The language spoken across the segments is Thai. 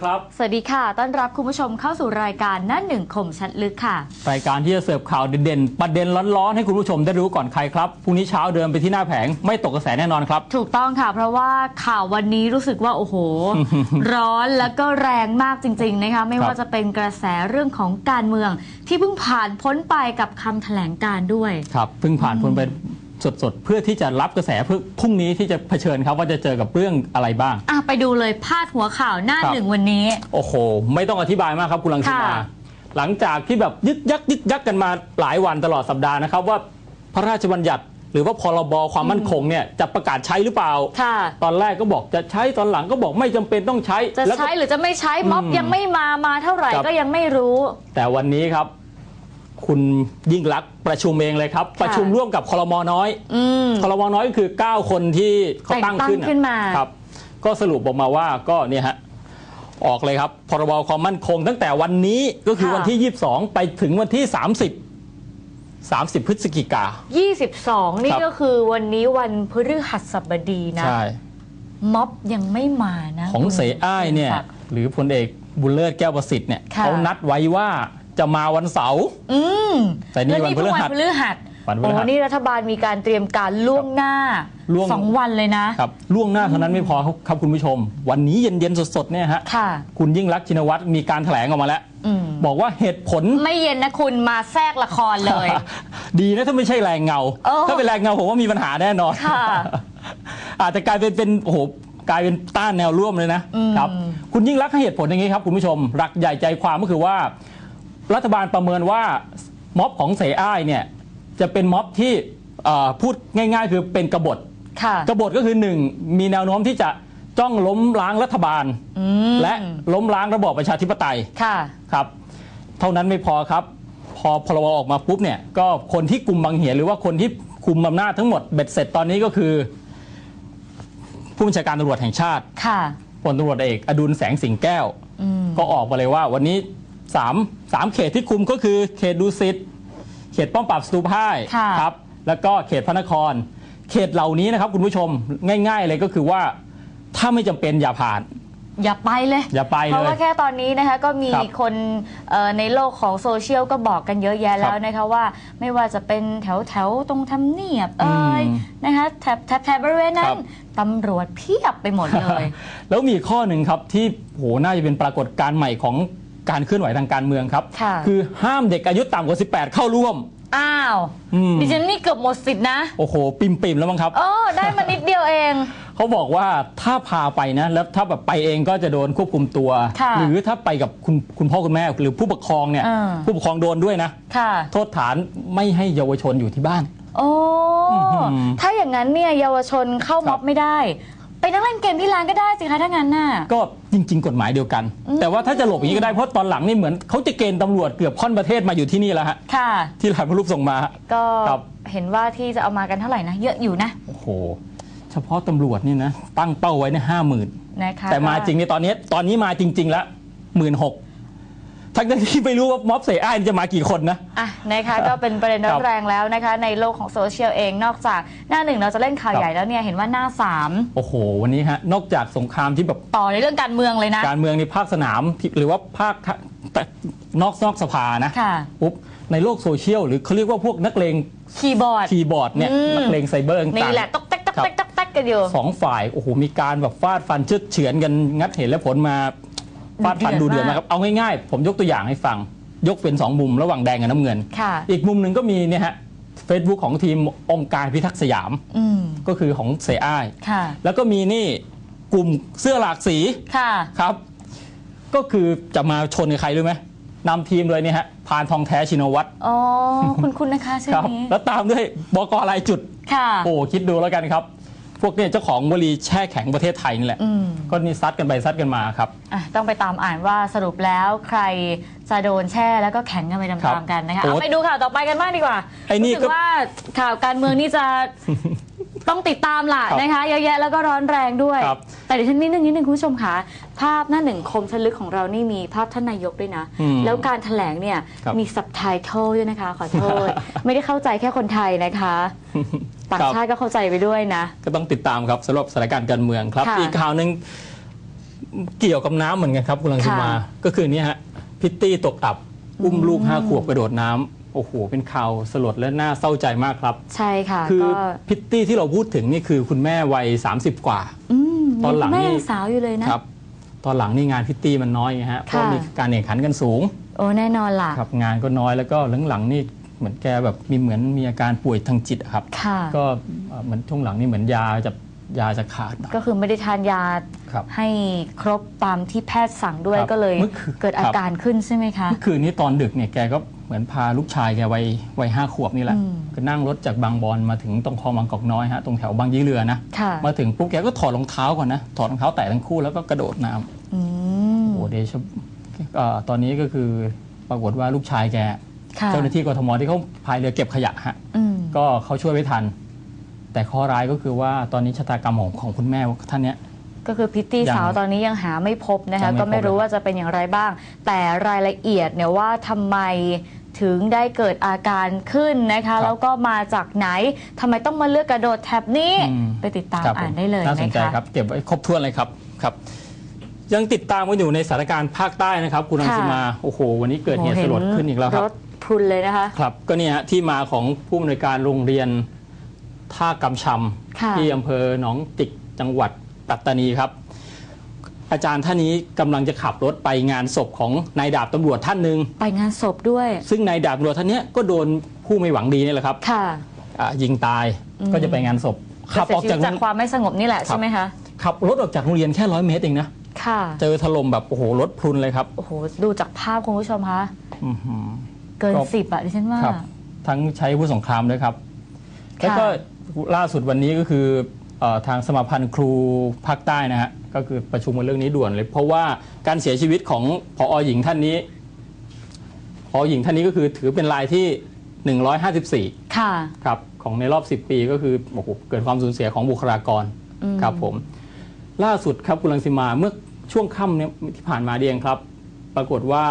ครับ สวัสดีค่ะ ต้อนรับคุณผู้ชมเข้าสู่รายการหน้าหนึ่งคมชัดลึกค่ะ รายการที่จะเสิร์ฟข่าวเด่นๆ ประเด็นร้อนๆ ให้คุณผู้ชมได้รู้ก่อนใครครับ พรุ่งนี้เช้าเดินไปที่หน้าแผงไม่ตกกระแสแน่นอนครับ ถูกต้องค่ะ เพราะว่าข่าววันนี้รู้สึกว่าโอ้โห ร้อนแล้วก็แรงมากจริงๆนะคะ ไม่ว่าจะเป็นกระแสเรื่องของการเมืองที่เพิ่งผ่านพ้นไปกับคำแถลงการณ์ด้วย ครับ เพิ่งผ่านพ้นไป สดๆ เพื่อที่จะรับกระแสเพื่อพรุ่งนี้ที่จะเผชิญครับว่าจะเจอกับเรื่องอะไรบ้าง อะไปดูเลยพาดหัวข่าวหน้าครับ หนึ่งวันนี้ โอ้โห ไม่ต้องอธิบายมากครับคุณลังสิมาค่ะ หลังจากที่แบบยึกยักยึกยักกันมาหลายวันตลอดสัปดาห์นะครับ ว่าพระราชบัญญัติ หรือว่าพรบความมั่นคงเนี่ยจะประกาศใช้หรือเปล่า ค่ะ ตอนแรกก็บอกจะใช้ตอนหลังก็บอกไม่จำเป็นต้องใช้จะแล้วก็ ใช้หรือจะไม่ใช้ม็อบอืมยังไม่มามาเท่าไหร่ครับ ก็ยังไม่รู้ แต่วันนี้ครับ คุณยิ่งรักษณ์ประชุมเองเลยครับ ประชุมร่วมกับคอรมอน้อย อืม คอรมอน้อยก็คือ 9 คนที่เขาตั้งขึ้นแต่งตั้งขึ้นมา ครับ ก็สรุปออกมาว่าก็เนี่ยฮะออกเลยครับพรบความมั่นคง ตั้งแต่วันนี้ก็คือวันที่ 22 ไปถึงวันที่ 30 30 พฤศจิกา 22 นี่ครับ ก็คือวันนี้วันพฤหัสบดีนะ ใช่ ม็อบยังไม่มานะของคุณเสอ้ายเนี่ยศักดิ์หรือพลเอกบุญเลิศแก้วประสิทธิ์เนี่ยค่ะ เขานัดไว้ว่า จะมาวันเสาร์อืมแต่นี่แล้ววันพฤหัสเพิ่งวันพฤหัสวันพฤหัส โอ้นี่รัฐบาลมีการเตรียมการล่วงหน้าล่วงสองวันเลยนะ ครับล่วงหน้าเท่านั้นไม่พอครับครับคุณผู้ชม วันนี้เย็นๆสดๆเนี่ยฮะค่ะ คุณยิ่งรักษณ์ชินวัตรมีการแถลงออกมาแล้ว อืม บอกว่าเหตุผล ไม่เย็นนะคุณมาแทรกละครเลย ดีนะถ้าไม่ใช่แรงเงา เออถ้าเป็นแรงเงาผมว่ามีปัญหาแน่นอน ค่ะ อาจจะกลายเป็นเป็นโอ้โหกลายเป็นต้านแนวร่วมเลยนะอืม ครับ คุณยิ่งรักษณ์ให้เหตุผลอย่างนี้ครับคุณผู้ชมหลักใหญ่ใจความก็คือว่า รัฐบาลประเมินว่าม็อบของเสอ้ายเนี่ยจะเป็นม็อบที่เอ่อพูดง่ายๆ คือเป็นกบฏค่ะกบฏก็คือหนึ่งมีแนวโน้มที่จะจ้องล้มล้างรัฐบาลอืมและล้มล้างระบอบประชาธิปไตยค่ะครับ เท่านั้นไม่พอครับ พอพรบออกมาปุ๊บเนี่ยก็คนที่กลุ่มบางเหียนหรือว่าคนที่คุมอำนาจทั้งหมดเบ็ดเสร็จตอนนี้ก็คือ ผู้บัญชาการตำรวจแห่งชาติค่ะพลตำรวจเอกอดุลแสงสิงแก้วอืมก็ออกมาเลยว่า วันนี้ สามสามเขตที่คุมก็คือเขตดุสิตเขตป้อมปราบสตูพ่ายค่ะ ครับ แล้วก็เขตพระนคร เขตเหล่านี้นะครับคุณผู้ชมง่าย ๆ เลยก็คือว่าถ้าไม่จำเป็นอย่าผ่าน อย่าไปเลยอย่าไปเพเลราะยว่าแค่ตอนนี้นะคะก็มีครับคนเอ่อในโลกของโซเชียลก็บอกกันเยอะแยะแล้วครับนะคะว่าไม่ว่าจะเป็นแถวแถวๆตรงทำเนียบเอ่ยอืมนะคะแถบแถบแถบบริเวณนั้ครันบตำรวจเพียบไปหมดเลย แล้วมีข้อหนึ่งครับที่โหน่าจะเป็นปรากฏการณ์ใหม่ของ การเคลื่อนไหวทางการเมืองครับ ค่ะอห้ามเด็กอายุต่ำกว่า 18 เข้าร่วม อ้าวอืม ดิฉันนี่เกือบหมดสิทธินะ โอ้โห ปิมปิมๆ แล้วมั้งครับ เออ ได้มานิดเดียวเอง เขาบอกว่าถ้าพาไปนะ แล้วถ้าแบบไปเองก็จะโดนควบคุมตัว ค่ะหรือถ้าไปกับคุณคุณพ่อคุณแม่หรือผู้ปกครองเนี่ย อ่า ผู้ปกครองโดนด้วยนะ ค่ะ โทษฐานไม่ให้เยาวชนอยู่ที่บ้าน โอ้ อื้อหือถ้าอย่างนั้นเนี่ยเยาวชนเข้าครับม็อบไม่ได้ไป นั่งเล่นเกมที่ร้านก็ได้สิคะถ้างั้นน่ะ ก็จริง ๆ กฎหมายเดียวกันแต่ว่าถ้าจะหลบอย่างนี้ก็ได้เพราะตอนหลังนี่เหมือนเขาจะเกณฑ์ตำรวจเกือบค่อนประเทศมาอยู่ที่นี่แล้วฮะค่ะ ที่หลายพรูปส่งมาฮะ ก็ครับ เห็นว่าที่จะเอามากันเท่าไหร่นะ เยอะอยู่นะโอ้โห เฉพาะตำรวจนี่นะตั้งเป้าไว้ในห้าหมื่นนะคะแต่มาจริงในตอนนี้ตอนนี้มาจริง ๆ แล้วหมื่นหก ทั้งที่ไม่รู้ว่าม็อบเสอ้ายจะมากี่คนนะ อะนะคะก็เป็นประเด็นร้ครัอนบแรงแล้วนะคะ ในโลกของโซเชียลเองนอกจากหน้าหนึ่งเราจะเล่นข่าวครับใหญ่แล้วเนี่ยเห็นว่าหน้าสามโอ้โห วันนี้ฮะ นอกจากสงครามที่แบบต่อในเรื่องการเมืองเลยนะ การเมืองในภาคสนามที่หรือว่าภาคทะแต่นอกนอกสภานะค่ะปุ๊บในโลกโซเชียลหรือเขาเรียกว่าพวกนักเลงคีย์บอร์ดคีย์บอร์ดเนี่ยอืมนักเลงไซเบอร์ต่างๆนี่แหละต๊อกแต๊กต๊อกครับแต๊กต๊อกแต๊กกันอยู่สองฝ่ายโอ้โหมีการแบบฟาดฟันเชือดเฉือนกันงัดเห็นและผลมา ฟาดฟันดุดูเดืเดืออดดมากนะครับเอาง่ายๆ ผมยกตัวอย่างให้ฟัง ยกเป็นสองมุมระหว่างแดงกับน้ำเงินค่ะอีกมุมหนึ่งก็มีเนี่ยฮะเฟซบุ๊กของทีมองค์การพิทักษ์สยามอืมก็คือของเสอ้ายค่ะแล้วก็มีนี่กลุ่มเสื้อหลากสีค่ะครับ ก็คือจะมาชนกับใครรู้ไหมนำทีมเลยเนี่ยฮะพานทองแท้ชินวัตรอ๋อ คุณคุณนะคะชื่อครับนี้แล้วตามด้วยบกรายจุด ค่ะ โอ้ คิดดูแล้วกันครับ พวกเนี่ยเจ้าของวลีแช่แข็งประเทศไทยนี่แหละ อืมก็นี่ซัดกันไปซัดกันมาครับ อะต้องไปตามอ่านว่าสรุปแล้วใครจะโดนแช่แล้วก็แข็งกันไปครัตามบๆกันนะคะโอ้เอาไปดูข่าวต่อไปกันบ้างดีกว่าไอ้นี่รู้สึก็ กว่าข่าวการเมืองนี่จะ ต้องติดตามล่ะครับนะคะเยอะแยะแล้วก็ร้อนแรงด้วย ครับแต่เดี๋ยวฉันนิดนึงนิดนึงคุณผู้ชมคะภาพหน้าหนึ่งคมชลึกของเรานี่มีภาพท่านนายกด้วยนะ อืมแล้วการแถลงเนี่ยครับมีซับไตเติลด้วยนะคะ ขอโทษ ไม่ได้เข้าใจแค่คนไทยนะคะต่างครับ ชาติก็เข้าใจไปด้วยนะ ก็ต้องติดตามครับสำหรับสถานการณ์การเมืองครับ ค่ะอีกข่าวหนึ่งเกี่ยวกับน้ำเหมือนกันครับคุณลังสิมา ค่ะก็คืออนนี้ฮะพิตตี้ตกอับ อุ้มลูกห้าขวบกระโดดน้ำ โอ้โห เป็นข่าวสลดและน่าเศร้าใจมากครับ ใช่ค่ะคือก็พิตตี้ที่เราพูดถึงนี่คือคุณแม่วัย 30 กว่าอืมตอนหลังแม่นี่ยังสาวอยู่เลยนะ ครับ ตอนหลังนี่งานพิตตี้มันน้อยไงฮะเพราะค่ะ มีการแข่งขันกันสูงโอ้แน่นอนล่ะ ครับงานก็น้อยแล้วก็หลังๆนี่เหมือนแกแบบมีเหมือนมีอาการป่วยทางจิตอะครับ ค่ะ ก็เอ่อเหมือนช่วงหลังนี่เหมือนยาจะยาจะขาดหน่อย ก็คือไม่ได้ทานยาครับให้ครบตามที่แพทย์สั่งด้วยครับก็เลยเมื่อคืนเกิดอาครับการขึ้นใช่ไหมคะ เมื่อคืนนี้ตอนดึกเนี่ยแกก็ เหมือนพาลูกชายแกวัยวัยห้าขวบนี่แหละอืมก็นั่งรถจากบางบอนมาถึงตรงคลองบางกอกน้อยฮะตรงแถวบางยี่เรือนะค่ะมาถึงปุ๊บแกก็ถอดรองเท้าก่อนนะถอดรองเท้าแตะทั้งคู่แล้วก็กระโดดน้ำอืมโอ้เดชะเอ่อตอนนี้ก็คือปรากฏว่าลูกชายแกค่ะเจ้าหน้าที่กทมที่เขาพายเรือเก็บขยะฮะอืมก็เขาช่วยไว้ทัน แต่ข้อร้ายก็คือว่าตอนนี้ชะตากรรมของของคุณแม่ท่านเนี้ยก็คือพิตตี้ยังสาวตอนนี้ยังหาไม่พบนะยัคะงไม่ก็ไม่พบรู้เลยว่าจะเป็นอย่างไรบ้าง แต่รายละเอียดเนี่ยว่าทำไม ถึงได้เกิดอาการขึ้นนะคะ แล้วก็มาจากไหนทำไมต้องมาเลือกกระโดดแท็บนี้อืม ไปติดตามครับอ่านได้เลยน่าสนนะใจคะ ครับเก็บไว้ครบถ้วนเลยครับครับ ยังติดตามกันอยู่ในสถานการณ์ภาคใต้นะครับ คุณรังสิมาโอ้โห วันนี้เกิดเหตุสลดขึ้นอีกแล้วครับรถพรุนเลยนะคะ ครับก็เนี่ยฮะที่มาของผู้อำนวยการโรงเรียนท่ากำชค่ะำที่อำเภอหนองจิกจังหวัดปัตตานีครับ อาจารย์ท่านนี้กำลังจะขับรถไปงานศพของนายดาบตำรวจท่านหนึ่งไปงานศพด้วย ซึ่งนายดาบตำรวจท่านเนี้ยก็โดนผู้ไม่หวังดีนี่แหละครับค่ะ อ่ายิงตายอืม ก็จะไปงานศพขับเสีอยอกชีวิจากตจากความไม่สงบนี่แหละครับ ใช่ไหมคะ ขับรถออกจากโรงเรียนแค่ร้อยเมตรเองนะค่ะ เจอถล่มแบบโอ้โหรถพรุนเลยครับโอ้โห ดูจากภาพคุณผู้ชมคะ อื้อหือ เกินก็ สิบอะดิฉันว่า ครับ ทั้งใช้อาวุธสงครามด้วยครับ แล้วก็ล่าสุดวันนี้ก็คือเอ่อทางสมาพันธ์ครูภาคใต้นะฮะ ก็คือประชุมกันเรื่องนี้ด่วนเลย เพราะว่าการเสียชีวิตของพอหญิงท่านนี้พอหญิงท่านนี้ก็คือถือเป็นรายที่ 154 ค่ะ ครับของในรอบ 10 ปีก็คือโอ้โหเกิดความสูญเสียของบุคลากรอืมครับผม ล่าสุดครับคุณลังสิมาเมื่อช่วงค่ำเนี่ยที่ผ่านมาเดียงครับ ปรากฏว่า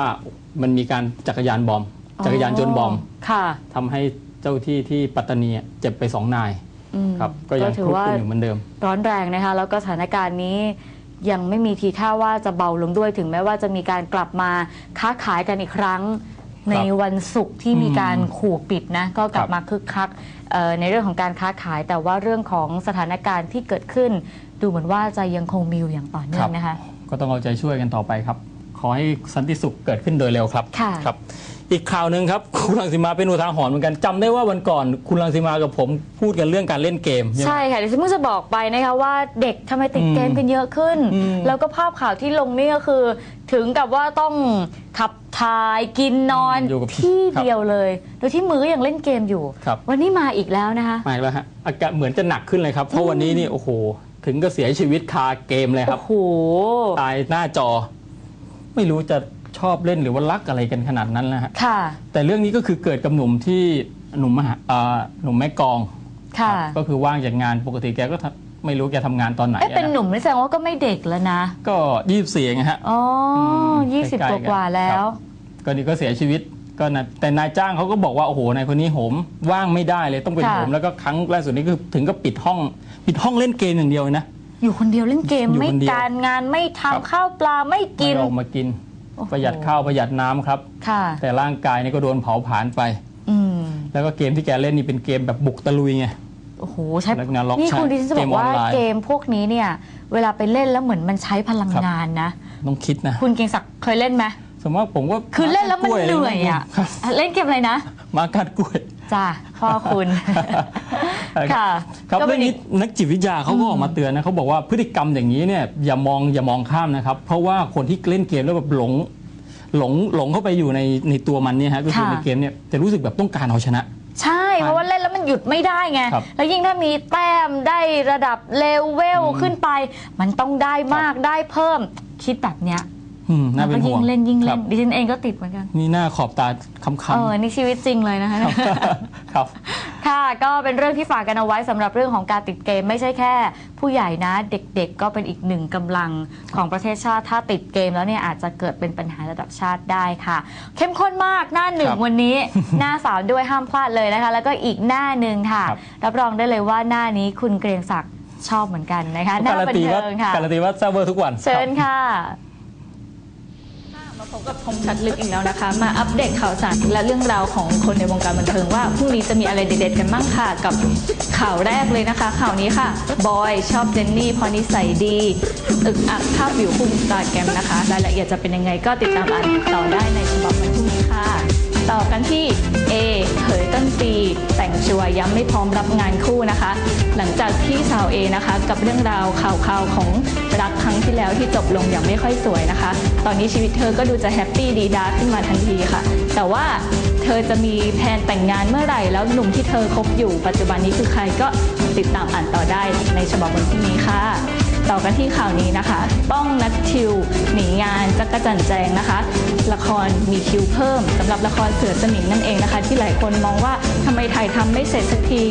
มันมีการจักรยานบอม จักรยานยนต์บอมค่ะทำให้เจ้าที่ที่ปัตตานีเจ็บไปสองนายอืม ครับก็ยังถืคอรุกว่าครุนอยู่เหมือนเดิม ร้อนแรงนะคะ แล้วก็สถานการณ์นี้ยังไม่มีทีท่าว่าจะเบาลงด้วยถึงแม้ว่าจะมีการกลับมาค้าขายกันอีกครั้ง ในวันศุกร์ที่มีการขู่ปิดนะก็กลับครับมาคึกคักเอ่อในเรื่องของการค้าขายแต่ว่าเรื่องของสถานการณ์ที่เกิดขึ้น ดูเหมือนว่าจะยังคงมีอยู่อย่างต่อเนื่องนะคะ ก็ต้องเอาใจช่วยกันต่อไปครับ ขอให้สันติสุขเกิดขึ้นโดยเร็วครับค่ะครับ อีกข่าวหนึ่งครับ คุณรังสีมาเป็นอุทาหรณ์เหมือนกันจำได้ว่าวันก่อนคุณรังสีมากับผมพูดกันเรื่องการเล่นเกมใช่ไหม ใช่ค่ะเดี๋ยวฉันเพิ่งจะบอกไปนะคะว่าเด็กทำไมติดเกมกันเยอะขึ้น อืมแล้วก็ภาพข่าวที่ลงนี่ก็คือ ถึงกับว่าต้องขับถ่ายกินนอนอยู่กับที่ครับเดียวเลย โดยที่มือก็ยังเล่นเกมอยู่ ครับ วันนี้มาอีกแล้วนะคะ มาอีกแล้วฮะอาการเหมือนจะหนักขึ้นเลยครับ เพราะวันนี้นี่โอ้โห ถึงก็เสียชีวิตคาเกมเลยคโอ้รับโห ตายหน้าจอ ไม่รู้จะชอบเล่นหรือว่ารักอะไรกันขนาดนั้นนะฮะค่ะ แต่เรื่องนี้ก็คือเกิดกับหนุ่มที่หนุ่มมหาอ่าหนุ่มแม่กลองค่ะก็คือว่างจากงานปกติแกก็ทำไม่รู้แกทำงานตอนไหนเอ้ยเป็นอะหนุ่มนี่แสดงว่าก็ไม่เด็กแล้วนะ ก็ยี่สิบสี่เองฮะ อ๋ออมยี่สิบใกกล้ๆกันว่าๆแล้วก็นี่ก็เสียชีวิตก็นะแต่นายจ้างเขาก็บอกว่าโอ้โหนายคนนี้โหมว่างไม่ได้เลยต้องเป็นค่ะ โหมแล้วก็ครั้งล่าสุดนี้คือถึงก็ปิดห้อง ปิดห้องเล่นเกมอย่างเดียวเลยนะ อยู่คนเดียวเล่นเกมอยู่ไม่คนเดียวการงานไม่ครับทำข้าวปลาไม่กิไม่นออกมากิน โอ้โห ประหยัดข้าวประหยัดน้ำครับ ค่ะ แต่ร่างกายนี่ก็โดนเผาผลาญไป อืมแล้วก็เกมที่แกเล่นนี่เป็นเกมแบบบุกตะลุยไง โอ้โหใช้แล้วงานล็อกนี่คุณใช้ดิฉันจะบอกว่าเกมออนไลน์เกมพวกนี้เนี่ย เวลาไปเล่นแล้วเหมือนมันใช้พลังครับ งานนะ ต้องคิดนะคุณเกรียงศักดิ์เคยเล่นไหมสมมติว่าผมก็คือเล่นแล้วมันเหนื่อยอะครับเล่นเกมอะไรนะ มากัดกล้วย จ้าพ่อคุณ ค่ะครับก็เป็เรื่อนงอีนี้ก นักจิตวิทยาเขาก็ออกมาเตือนนะเขาบอกว่าพฤติกรรมอย่างนี้เนี่ยอย่ามองอย่ามองข้ามนะครับ เพราะว่าคนที่เล่นเกมแล้วแบบหลงหลงหลงเข้าไปอยู่ในในตัวมันเนี่ยฮะก็คือค่ะ ในเกมเนี่ยจะรู้สึกแบบต้องการเอาชนะ ใช่ เพราะว่าเล่นแล้วมันหยุดไม่ได้ไง ครับแล้วยิ่งถ้ามีแต้มได้ระดับเลเวลขึ้นไป มันต้องได้มากได้เพิ่ม คิดแบบเนี้ยอืมน่ามัเป็นก็ห่ยิ่วงงเล่นยิ่งคเล่รันบดิฉันเองก็ติดเหมือนกัน นี่หน้าขอบตาค้ำเออนี่ชีวิตจริงเลยนะคะๆครับ ค่ะ ก็เป็นเรื่องที่ฝากกันเอาไว้สำหรับเรื่องของการติดเกม ไม่ใช่แค่ ผู้ใหญ่นะ เด็กๆ ก็เป็นอีกหนึ่งกำลังของประเทศชาติ ถ้าติดเกมแล้วเนี่ยอาจจะเกิดเป็นปัญหาระดับชาติได้ค่ะ เข้มข้นมากหน้าหนึ่งครับวันนี้ หน้าสาวด้วยห้ามพลาดเลยนะคะ แล้วก็อีกหน้าหนึ่งค่ะ ครับ รับรองได้เลยว่าหน้านี้คุณเกรียงศักดิ์ชอบเหมือนกันนะคะหน้าการันบันตีว่าเทิงค่ะ การันตีว่าแซ่บเวอร์ทุกวันเชิญค่ะมา พบกับคมชัดลึกอีกแล้วนะคะ มาอัปเดตข่าวสารและเรื่องราวของคนในวงการบันเทิงว่าพรุ่งนี้จะมีอะไรเด็ดๆกันบ้างค่ะ กับข่าวแรกเลยนะคะ ข่าวนี้ค่ะ บอยชอบเจนนี่เพอนิสัยดีอึกอักภาพวิวคู่อินสตาแกรมนะคะรายละเอียดจะเป็นยังไงก็ติดตามอ่านต่อได้ในฉบับวันพรุ่งนี้ค่ะ ต่อกันที่ ต้นปี แต่งชัวร์ย้ำไม่พร้อมรับงานคู่นะคะ หลังจากที่สาว A นะคะ กับเรื่องราวข่าวๆของรักครั้งที่แล้วที่จบลงอย่างไม่ค่อยสวยนะคะ ตอนนี้ชีวิตเธอก็ดูจะแฮปปี้ดีดาขึ้นมาทันทีค่ะ แต่ว่าเธอจะมีแผนแต่งงานเมื่อไหร่ แล้วหนุ่มที่เธอคบอยู่ปัจจุบันนี้คือใครก็ติดตามอ่านต่อได้ในฉบับวันพรุ่งนี้ค่ะ ต่อกันที่ข่าวนี้นะคะป้องนัดทิว หนีงานจักรจันแจงนะคะ ละครมีคิวเพิ่มสำหรับละครเสือสมิงนั่นเองนะคะ ที่หลายคนมองว่าทำไมถ่ายทำไม่เสร็จสักที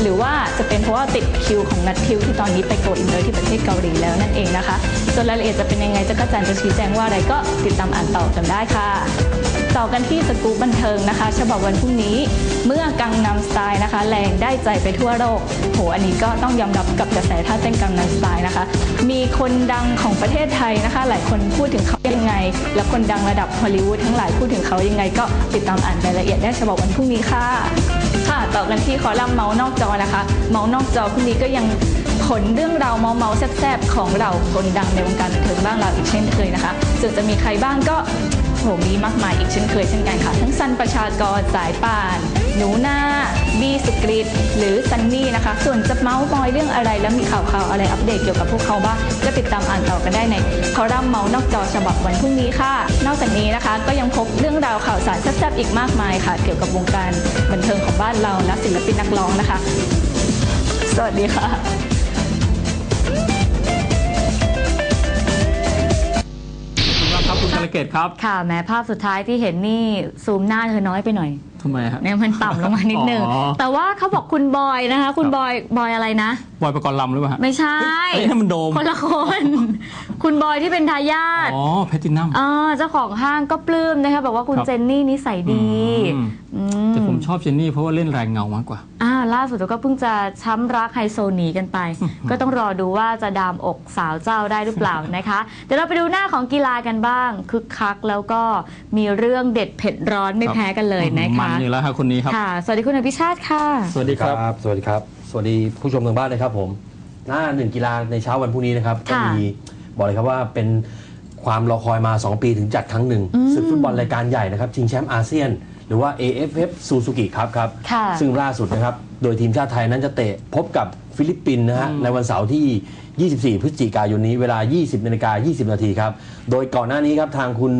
หรือว่าจะเป็นเพราะว่าติดคิวของนัดทิว ที่ตอนนี้ไปโกอินเตอร์ที่ประเทศเกาหลีแล้วนั่นเองนะคะส่วนรายละเอียดจะเป็นยังไงจักรจันจะชี้แจงว่าอะไรก็ติดตามอ่านต่อกันได้ค่ะต่อกันที่สกู๊ปบันเทิงนะคะ ฉบับวันพรุ่งนี้ เมื่อกังนำสไตล์นะคะ แรงได้ใจไปทั่วโลกโหอันนี้ก็ต้องยอมรับกับกระแสท่าเต้นกังนำสไตล์นะคะมีคนดังของประเทศไทยนะคะ หลายคนพูดถึงเขายังไง และคนดังระดับฮอลลีวูดทั้งหลายพูดถึงเขายังไง ก็ติดตามอ่านรายละเอียดได้ฉบับวันพรุ่งนี้ค่ะ ค่ะต่อกันที่คอลัมน์เมาส์นอกจอนะคะ เมาส์นอกจอพรุ่งนี้ก็ยังขนเรื่องราวเมาเมาๆแซ่บๆของเราคนดังในวงการบันเทิงบ้างเราอีกเช่นเคยนะคะส่วนจะมีใครบ้างก็โหมีมากมายอีกเช่นเคยเช่นกันค่ะ ทั้งซันประชากรสายป่าน หนูนา บีสุกริตหรือซันนี่นะคะ ส่วนจะเมาส์มอยเรื่องอะไรและมีข่าวๆอะไรอัปเดตเกี่ยวกับพวกเขาบ้างก็ติดตามอ่านต่อกันได้ในคอลัมน์เมาส์นอกจอฉบับวันพรุ่งนี้ค่ะ นอกจากนี้นะคะ ก็ยังพบเรื่องราวข่าวสารแซ่บๆอีกมากมายค่ะ เกี่ยวกับวงการบันเทิงของบ้านเราและศิลปินนักร้องนะคะ สวัสดีค่ะ เกตครับ ค่ะแม้ภาพสุดท้ายที่เห็นนี่ซูมหน้าเธอน้อยไปหน่อยทำไมฮะเนี่ยมันต่ำลงมานิดนึงอ๋อแต่ว่าเขาบอกคุณบอยนะคะ คุณบอยบอยอะไรนะ บอยประกรณ์ลำหรือเปล่าฮะไม่ใช่เอ้ยนั่นมันโดม คนละคน คุณบอยที่เป็นทายาทอ๋อแพทินัมอ่าเจ้าของห้างก็ปลื้มนะคะบอกว่าคุณครับเจนนี่นิสัยดีอืม อืแต่ ผมชอบเจนนี่เพราะว่าเล่นแรงเงามากกว่า อ่า ล่าสุดก็เพิ่งจะช้ำรักไฮโซหนีกันไป ก็ต้องรอดูว่าจะดามอกสาวเจ้าได้หรือเปล่านะคะ เดี๋ยวเราไปดูหน้าของกีฬากันบ้าง คึกคักแล้วก็มีเรื่องเด็ดเผ็ดร้อนไม่แพ้กันเลยนะมันคะอยู่แล้วครับคนนี้ครับค่ะสวัสดีคุณอภิชาติค่ะ สวัสดีครับ สวัสดีครับ สวัสดีผู้ชมทางบ้านนะครับผม หน้าหนึ่งกีฬาในเช้าวันพรุ่งนี้นะครับก็ค่ะมีบอกเลยครับว่าเป็นความรอคอยมา 2 ปีถึงจัดครั้งหนึ่งศึกฟุตบอลรายการใหญ่นะครับชิงแชมป์อาเซียน หรือว่า AFF Suzuki ครับครับ ค่ะ ซึ่งล่าสุดนะครับ โดยทีมชาติไทยนั้นจะเตะพบกับฟิลิปปินส์นะฮะในวันเสาร์ที่ 24 พฤศจิกายนนี้เวลา 20นาฬิกา20 นาทีครับ โดยก่อนหน้านี้ครับ ทางคุณ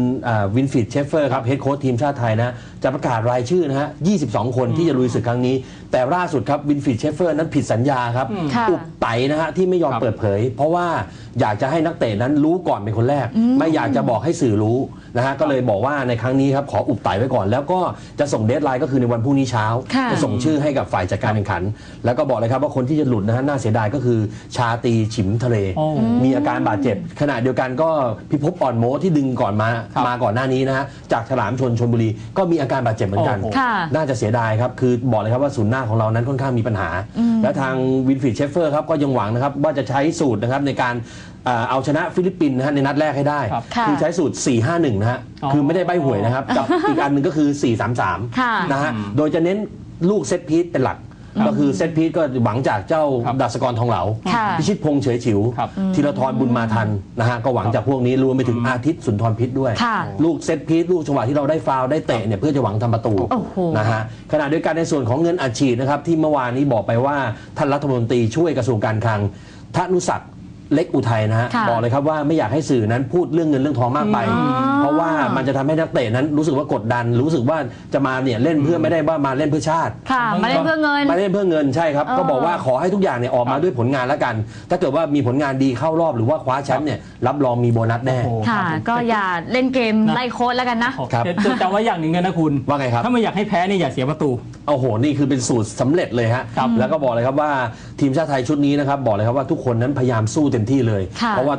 วินฟิดเชฟเฟอร์ครับเฮดโค้ชทีมชาติไทยนะ จะประกาศรายชื่อนะฮะ 22 คนที่จะลุยศึกครั้งนี้ แต่ล่าสุดครับวินฟิดเชฟเฟอร์นั้นผิดสัญญาครับค่ะ อุบไตนะฮะที่ไม่ยอมครับ เปิดเผย เพราะว่าอยากจะให้นักเตะนั้นรู้ก่อนเป็นคนแรก ไม่อยากจะบอกให้สื่อรู้ นะฮะก็เลยบอกว่าในครั้งนี้ครับขออุบไตไว้ก่อน แล้วก็จะส่งเดทไลน์ก็คือในวันพรุ่งนี้เช้า ค่ะจะส่งชื่อให้กับฝ่ายจัดการแข่งขัน แล้วก็บอกเลยครับว่าคนที่จะหลุดนะฮะน่าเสียดายก็คือชาตรีฉิมทะเลโอ้มีอาการบาดเจ็บ ขณะเดียวกันก็พิภพอ่อนโมที่ดึงก่อนมาครับมาก่อนหน้านี้นะฮะจากฉลามชนชนบุรีก็มีอาการบาดเจ็บเหมือนกัน โอ้โห ค่ะน่าจะเสียดายครับ คือบอกเลยครับว่าศูนย์หน้าของเรานั้นค่อนข้างมีปัญหา และทางวินฟรีดเชฟเฟอร์ครับก็ยังหวังนะครับว่าจะใช้สูตรนะครับในการเอ่อเอาชนะฟิลิปปินส์นะฮะในนัดแรกให้ได้ครับค่ะอใช้สูตร 4-5-1 นะฮะอ๋อ คือไม่ได้ใบหวยนะครับ กับอีกอันหนึ่งก็คือ4-3-3ค่ะนะฮะโดยจะเน้นลูกเซตพีซเป็นหลัก ก็คือเซตพีซก็หวังจากเจ้าครับดัชกรทองเหลา ค่ะพิชิตพงษ์เฉยฉิว ครับธีรทรบุญมาทันนะฮะก็หวังจากพวกนี้รวมไปถึงอาทิตย์สุนทรพิษด้วย ค่ะ ลูกเซตพีซลูกจังหวะที่เราได้ฟาวล์ได้เตะเนี่ยเพื่อจะหวังทำประตู โอ้โห นะฮะขณะเดียวกันในส่วนของเงินอัดฉีดนะครับที่เมื่อวานนี้บอกไปว่าท่านรัฐมนตรีช่วยกระทรวงการคลังทนุศักดิ์ เล็กอุทัยนะฮะค่ะบอกเลยครับว่าไม่อยากให้สื่อนั้นพูดเรื่องเงินเรื่องทองมากไปเพราะว่ามันจะทำให้นักเตะนั้นรู้สึกว่ากดดัน รู้สึกว่าจะมาเนี่ยเล่นเพื่อไม่ได้ว่ามาเล่นเพื่อชาติ ค่ะมาเล่นเพื่อเงิน มาเล่นเพื่อเงินใช่ครับ เออก็บอกว่าขอให้ทุกอย่างเนี่ยออกมาด้วยผลงานแล้วกัน ถ้าเกิดว่ามีผลงานดีเข้ารอบหรือว่าคว้าแชมป์เนี่ยรับรองมีโบนัสแน่ โอ้โหค่ะ รับก็อย่าเล่นเกมนะไล่โค้ดแล้วกันนะ ครับ เดี๋ยวจำไว้อย่างหนึ่งนะคุณ ว่าไงครับ ถ้าไม่อยากให้แพ้นี่อย่าเสียประตู โอ้โห นี่คือเป็นสูตรสำเร็จเลยฮะ ครับแล้วก็บอกเลยครับว่าทีมชาติไทยชุดนี้นะครับ บอกเลยครับว่าทุกคนนั้นพยายามสู้เต็มที่เลยค่ะเพราะว่า